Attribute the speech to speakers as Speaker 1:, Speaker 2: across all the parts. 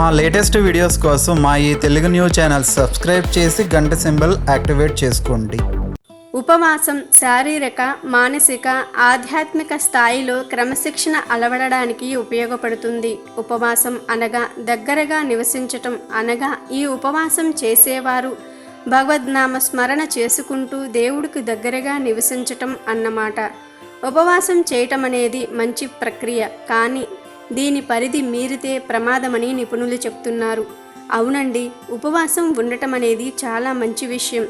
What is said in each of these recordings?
Speaker 1: మా latest videos కోసం మా ఈ తెలుగు న్యూస్ ఛానల్ సబ్స్క్రైబ్ చేసి గంట సింబల్ యాక్టివేట్ చేసుకోండి.
Speaker 2: ఉపవాసం శారీరక మానసిక ఆధ్యాత్మిక స్థాయిలో క్రమశిక్షణ అలవడడానికి ఉపయోగపడుతుంది. ఉపవాసం అనగా దగ్గరగా నివసించటం అనగా ఈ ఉపవాసం చేసేవారు భగవద్నామ స్మరణ చేసుకుంటూ దేవుడికి దగ్గరగా నివసించటం అన్నమాట. ఉపవాసం చేయటం అనేది మంచి ప్రక్రియ కానీ దీని పరిధి మీరితే ప్రమాదమని నిపుణులు చెప్తున్నారు. అవునండి ఉపవాసం ఉండటం అనేది చాలా మంచి విషయం.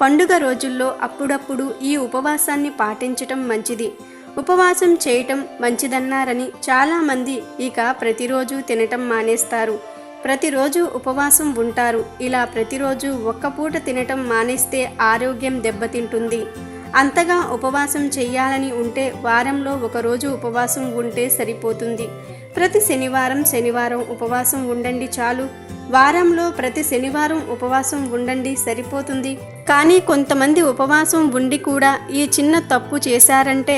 Speaker 2: పండుగ రోజుల్లో అప్పుడప్పుడు ఈ ఉపవాసాన్ని పాటించటం మంచిది. ఉపవాసం చేయటం మంచిదన్నారని చాలామంది ఇక ప్రతిరోజు తినటం మానేస్తారు. ప్రతిరోజు ఉపవాసం ఉంటారు. ఇలా ప్రతిరోజు ఒక్క పూట తినటం మానేస్తే ఆరోగ్యం దెబ్బతింటుంది. అంతగా ఉపవాసం చేయాలని ఉంటే వారంలో ఒకరోజు ఉపవాసం ఉంటే సరిపోతుంది. ప్రతి శనివారం శనివారం ఉపవాసం ఉండండి చాలు. వారంలో ప్రతి శనివారం ఉపవాసం ఉండండి సరిపోతుంది. కానీ కొంతమంది ఉపవాసం ఉండి కూడా ఈ చిన్న తప్పు చేశారంటే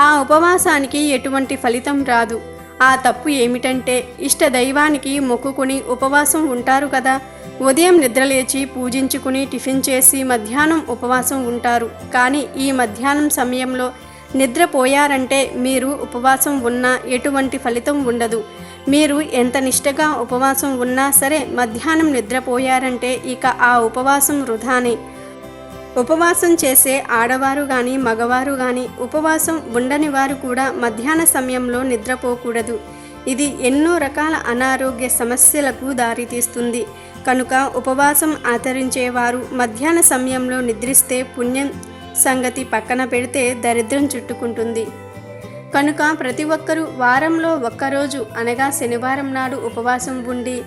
Speaker 2: ఆ ఉపవాసానికి ఎటువంటి ఫలితం రాదు. ఆ తప్పు ఏమిటంటే ఇష్ట దైవానికి మొక్కుకుని ఉపవాసం ఉంటారు కదా. ఉదయం నిద్రలేచి పూజించుకుని టిఫిన్ చేసి మధ్యాహ్నం ఉపవాసం ఉంటారు. కానీ ఈ మధ్యాహ్నం సమయంలో నిద్రపోయారంటే మీరు ఉపవాసం ఉన్నా ఎటువంటి ఫలితం ఉండదు. మీరు ఎంత నిష్టగా ఉపవాసం ఉన్నా సరే మధ్యాహ్నం నిద్రపోయారంటే ఇక ఆ ఉపవాసం వృధానే. ఉపవాసం చేసే ఆడవారు కానీ మగవారు కానీ ఉపవాసం ఉండని వారు కూడా మధ్యాహ్న సమయంలో నిద్రపోకూడదు. ఇది ఎన్నో రకాల అనారోగ్య సమస్యలకు దారితీస్తుంది. కనుక ఉపవాసం ఆచరించేవారు మధ్యాహ్న సమయంలో నిద్రిస్తే పుణ్యం సంగతి పక్కన పెడితే దరిద్రం చుట్టుకుంటుంది. కనుక ప్రతి ఒక్కరూ వారంలో ఒక్కరోజు అనగా శనివారం నాడు ఉపవాసం ఉండి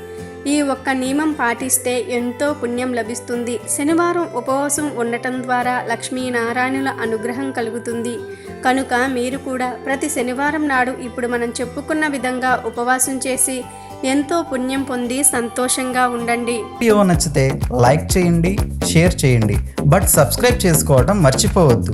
Speaker 2: ఈ ఒక్క నియమం పాటిస్తే ఎంతో పుణ్యం లభిస్తుంది. శనివారం ఉపవాసం ఉండటం ద్వారా లక్ష్మీనారాయణుల అనుగ్రహం కలుగుతుంది. కనుక మీరు కూడా ప్రతి శనివారం నాడు ఇప్పుడు మనం చెప్పుకున్న విధంగా ఉపవాసం చేసి ఎంతో పుణ్యం పొంది సంతోషంగా ఉండండి.
Speaker 1: వీడియో నచ్చితే లైక్ చేయండి షేర్ చేయండి. బట్ సబ్స్క్రైబ్ చేసుకోవడం మర్చిపోవద్దు.